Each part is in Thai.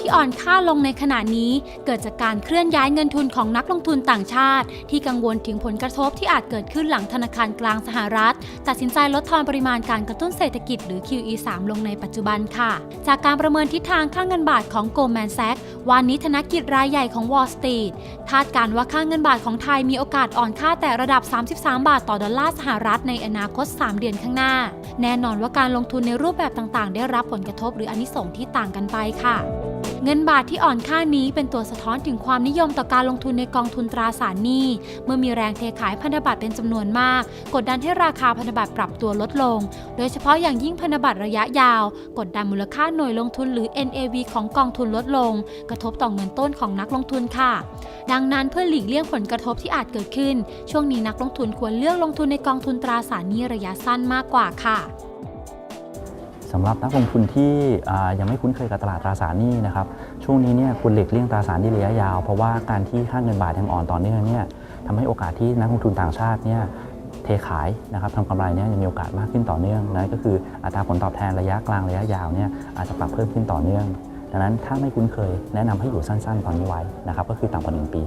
ที่อ่อนค่าลงในขณะนี้ เกิดจากการเคลื่อนย้ายเงินทุนของนักลงทุนต่างชาติ ที่กังวลถึงผลกระทบที่อาจเกิดขึ้นหลังธนาคารกลางสหรัฐ ตัดสินใจลดทอนปริมาณการกระตุ้นเศรษฐกิจหรือ QE3 ลงในปัจจุบันค่ะ จากการประเมินทิศทางค่าเงินบาทของ Goldman Sachs วานนี้ธนกิจรายใหญ่ของ Wall Street คาดการว่าค่าเงินบาทของไทยมีโอกาสอ่อนค่าแต่ระดับ 33 บาทต่อดอลลาร์สหรัฐในอนาคต 3 เดือนข้างหน้า แน่นอนว่าการลงทุนในรูปแบบต่างๆ ได้รับผลกระทบหรืออนิสงส์ที่ต่างกันไปค่ะเงินบาทที่อ่อนค่านี้เป็นตัวสะท้อนถึงความนิยมต่อการลงทุนในกองทุนตราสารหนี้ เมื่อมีแรงเทขายพันธบัตรเป็นจำนวนมาก กดดันให้ราคาพันธบัตรปรับตัวลดลง โดยเฉพาะอย่างยิ่งพันธบัตรระยะยาว กดดันมูลค่าหน่วยลงทุนหรือ NAV ของกองทุนลดลง กระทบต่อเงินต้นของนักลงทุนค่ะ ดังนั้นเพื่อหลีกเลี่ยงผลกระทบที่อาจเกิดขึ้น ช่วงนี้นักลงทุนควรเลือกลงทุนในกองทุนตราสารหนี้ระยะสั้นมากกว่าค่ะ สำหรับนักลงทุนที่ยังไม่คุ้นเคยกับตลาดตราสารหนี้นะครับช่วงนี้เนี่ยควรหลีกเลี่ยงตราสารหนี้ระยะยาว เพราะว่าการที่ค่าเงินบาทยังอ่อนต่อเนื่องเนี่ยทำให้โอกาสที่นักลงทุนต่างชาติเนี่ยเทขายนะครับทำกำไรเนี่ยยังมีโอกาสมากขึ้นต่อเนื่องนั่นก็คืออัตราผลตอบแทนระยะกลางระยะยาวเนี่ยอาจจะปรับเพิ่มขึ้นต่อเนื่อง ดังนั้นถ้าไม่คุ้นเคยแนะนำให้อยู่สั้นๆตอนนี้ไว้นะครับก็คือต่ำกว่า1ปี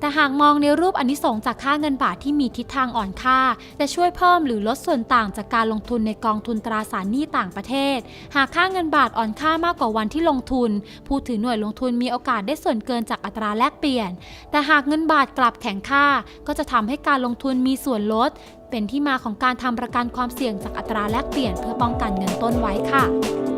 แต่หากมองในรูปอนนิสงส์จากค่าเงินบาทที่มีทิศทางอ่อนค่า จะช่วยเพิ่มหรือลดส่วนต่างจากการลงทุนในกองทุนตราสารหนี้ต่างประเทศ หากค่าเงินบาทอ่อนค่ามากกว่าวันที่ลงทุน ผู้ถือหน่วยลงทุนมีโอกาสได้ส่วนเกินจากอัตราแลกเปลี่ยน แต่หากเงินบาทกลับแข็งค่า ก็จะทำให้การลงทุนมีส่วนลด เป็นที่มาของการทำประกันความเสี่ยงจากอัตราแลกเปลี่ยนเพื่อป้องกันเงินต้นไว้ค่ะ